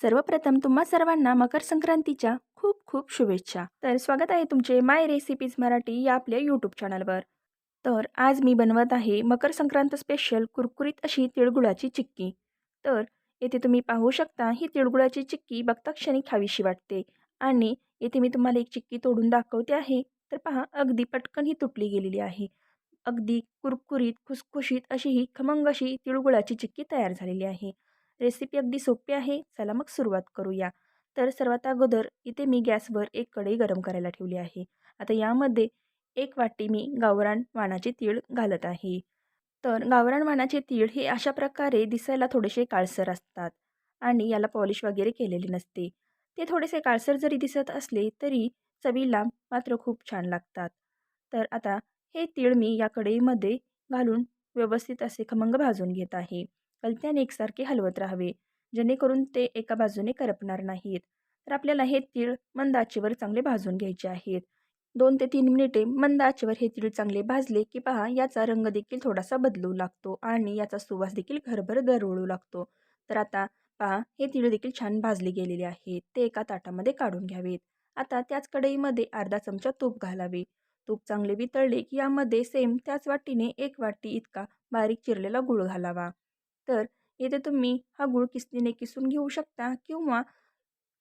सर्वप्रथम तुम्हा सर्वांना मकर संक्रांतीच्या खूप खूप शुभेच्छा. तर स्वागत आहे तुमचे माय रेसिपीज मराठी या आपल्या यूट्यूब चॅनलवर तर आज मी बनवत आहे मकर संक्रांत स्पेशल कुरकुरीत अशी तिळगुळाची चिक्की. तर येथे तुम्ही पाहू शकता ही तिळगुळाची चिक्की बघता क्षणी खावीशी वाटते. आणि येथे मी तुम्हाला एक चिक्की तोडून दाखवते आहे. तर पहा अगदी पटकन ही तुटली गेलेली आहे. अगदी कुरकुरीत खुसखुशीत अशी ही खमंग अशी तिळगुळाची चिक्की तयार झालेली आहे. रेसिपी अगदी सोपी आहे. चला मग सुरुवात करूया. तर सर्वात अगोदर इथे मी गॅसवर एक कढई गरम करायला ठेवली आहे. आता यामध्ये एक वाटी मी गावरान वाणाचे तीळ घालत आहे. तर गावरान वाणाचे तीळ हे अशा प्रकारे दिसायला थोडेसे काळसर असतात आणि याला पॉलिश वगैरे केलेले नसते. ते थोडेसे काळसर जरी दिसत असले तरी चवीला मात्र खूप छान लागतात. तर आता हे तीळ मी या कढईमध्ये घालून व्यवस्थित असे खमंग भाजून घेत आहे. कलत्याने एकसारखे हलवत राहावे. जेणेकरून ते एका बाजूने करपणार नाहीत. तर आपल्याला हे तीळ मंद आचेवर चांगले भाजून घ्यायचे आहेत. दोन ते तीन मिनिटे मंद आचेवर हे तीळ चांगले भाजले की पहा याचा रंग देखील थोडासा बदलू लागतो आणि याचा सुवास देखील घरभर दरवळू लागतो. तर आता पहा हे तीळ देखील छान भाजले गेलेले आहेत. ते एका ताटामध्ये काढून घ्यावेत. आता त्याच कढईमध्ये अर्धा चमचा तूप घालावे. तूप चांगले वितळले की यामध्ये सेम त्याच वाटीने एक वाटी इतका बारीक चिरलेला गूळ घालावा. तर येथे तुम्ही हा गूळ किसनीने किसून घेऊ शकता किंवा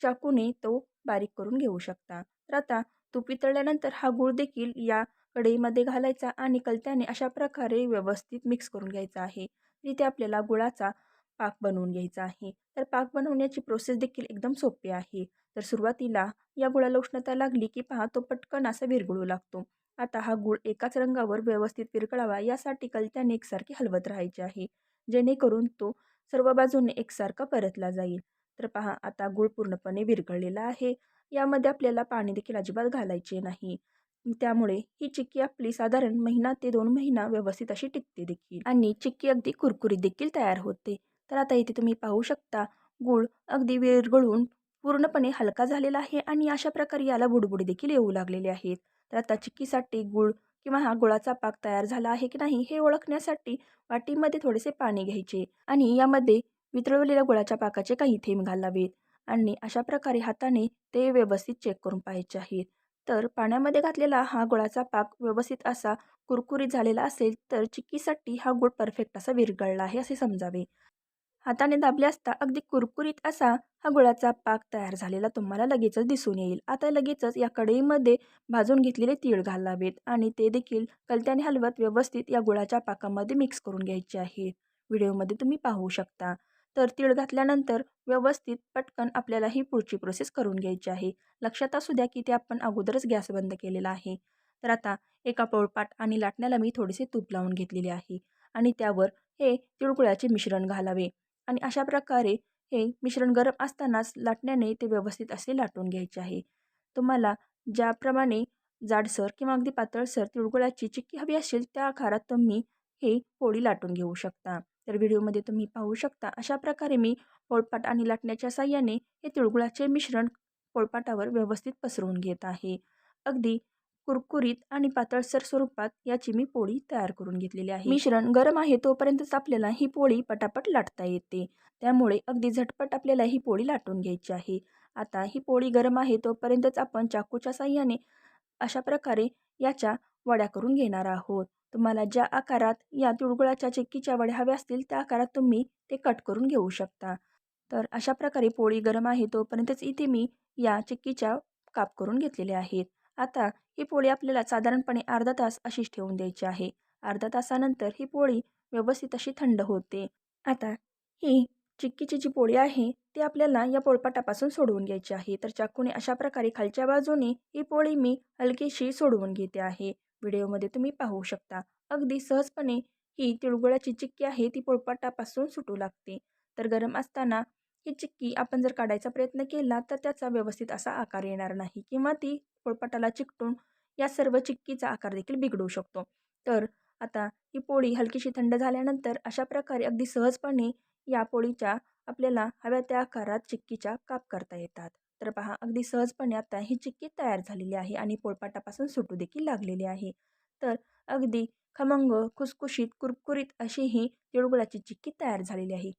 चाकूने तो बारीक करून घेऊ शकता. तर आता तूप वितळल्यानंतर हा गूळ देखील या कढईमध्ये घालायचा आणि कलत्याने अशा प्रकारे व्यवस्थित मिक्स करून घ्यायचा आहे. इथे आपल्याला गुळाचा पाक बनवून घ्यायचा आहे. तर पाक बनवण्याची प्रोसेस देखील एकदम सोपी आहे. तर सुरुवातीला या गुळाला उष्णता लागली की पहा तो पटकन असा विरघळू लागतो. आता हा गूळ एकाच रंगावर व्यवस्थित विरघळावा यासाठी कलत्याने एकसारखी हलवत राहायचे आहे जेणेकरून तो सर्व बाजूने एकसारखा परतला जाईल. तर पहा आता गूळ पूर्णपणे विरघळलेला आहे. यामध्ये आपल्याला पाणी देखील अजिबात घालायचे नाही. त्यामुळे ही चिक्की आपली साधारण महिना ते दोन महिना व्यवस्थित अशी टिकते देखील. आणि चिक्की अगदी कुरकुरीत देखील तयार होते. तर आता इथे तुम्ही पाहू शकता गूळ अगदी विरघळून पूर्णपणे हलका झालेला आहे आणि अशा प्रकारे याला बुडबुडी देखील येऊ लागलेले आहेत. तर आता चिक्कीसाठी गूळ किंवा हा गुळाचा पाक तयार झाला आहे की नाही हे ओळखण्यासाठी वाटीमध्ये थोडेसे पाणी घ्यायचे आणि यामध्ये वितळवलेल्या गुळाच्या पाकाचे काही थेंब घालावेत आणि अशा प्रकारे हाताने ते व्यवस्थित चेक करून पाहायचे आहेत. तर पाण्यामध्ये घातलेला हा गुळाचा पाक व्यवस्थित असा कुरकुरीत झालेला असेल तर चिक्कीसाठी हा गुळ परफेक्ट असा विरघळला आहे असे समजावे. हाताने दाबले असता अगदी कुरकुरीत असा हा गुळाचा पाक तयार झालेला तुम्हाला लगेचच दिसून येईल. आता लगेचच या कढईमध्ये भाजून घेतलेले तीळ घालावेत आणि ते देखील कलत्याने हलवत व्यवस्थित या गुळाच्या पाकामध्ये मिक्स करून घ्यायचे आहे. व्हिडिओमध्ये तुम्ही पाहू शकता. तर तीळ घातल्यानंतर व्यवस्थित पटकन आपल्याला ही पुढची प्रोसेस करून घ्यायची आहे. लक्षात असू द्या की ते आपण अगोदरच गॅस बंद केलेला आहे. तर आता एका पोळपाट आणि लाटण्याला मी थोडेसे तूप लावून घेतलेले आहे आणि त्यावर हे तिळगुळाचे मिश्रण घालावे. आणि अशा प्रकारे हे मिश्रण गरम असतानाच लाटण्याने ते व्यवस्थित असे लाटून घ्यायचे आहे. तुम्हाला ज्याप्रमाणे जाडसर किंवा अगदी पातळसर तिळगुळाची चिक्की हवी असेल त्या आकारात तुम्ही हे पोळी लाटून घेऊ शकता. तर व्हिडिओमध्ये तुम्ही पाहू शकता अशा प्रकारे मी पोळपाट आणि लाटण्याच्या साह्याने हे तिळगुळाचे मिश्रण पोळपाटावर व्यवस्थित पसरवून घेत आहे. अगदी कुरकुरीत आणि पातळसर स्वरूपात याची मी पोळी तयार करून घेतलेली आहे. मिश्रण गरम आहे तोपर्यंतच आपल्याला ही पोळी पटापट लाटता येते. त्यामुळे अगदी झटपट आपल्याला ही पोळी लाटून घ्यायची आहे. आता ही पोळी गरम आहे तोपर्यंतच आपण चाकूच्या साह्याने अशा प्रकारे याच्या वड्या करून घेणार आहोत. तुम्हाला ज्या आकारात या तिळगुळाच्या चिक्कीच्या वड्या हव्या असतील त्या आकारात तुम्ही ते कट करून घेऊ शकता. तर अशा प्रकारे पोळी गरम आहे तोपर्यंतच इथे मी या चिक्कीच्या काप करून घेतलेल्या आहेत. आता ही पोळी आपल्याला साधारणपणे अर्धा तास अशीच ठेवून द्यायची आहे. अर्धा तासानंतर ही पोळी व्यवस्थित अशी थंड होते. आता ही चिक्कीची जी पोळी आहे ती आपल्याला या पोळपाटापासून सोडवून घ्यायची आहे. तर चाकूने अशा प्रकारे खालच्या बाजूने ही पोळी मी हलकीशी सोडवून घेते आहे. व्हिडिओमध्ये तुम्ही पाहू शकता. अगदी सहजपणे ही तिळगुळाची चिक्की आहे ती पोळपाटापासून सुटू लागते. तर गरम असताना ही चिक्की आपण जर काढायचा प्रयत्न केला तर त्याचा व्यवस्थित असा आकार येणार नाही किंवा ती पोळपाटाला चिकटून या सर्व चिक्कीचा आकार देखील बिघडू शकतो. तर आता ही पोळी हलकीशी थंड झाल्यानंतर अशा प्रकारे अगदी सहजपणे या पोळीच्या आपल्याला हव्या त्या आकारात चिक्कीच्या काप करता येतात. तर पहा अगदी सहजपणे आता ही चिक्की तयार झालेली आहे आणि पोळपाटापासून सुटू देखील लागलेली आहे. तर अगदी खमंग खुसखुशीत कुरकुरीत अशी ही तिळगुळाची चिक्की तयार झालेली आहे.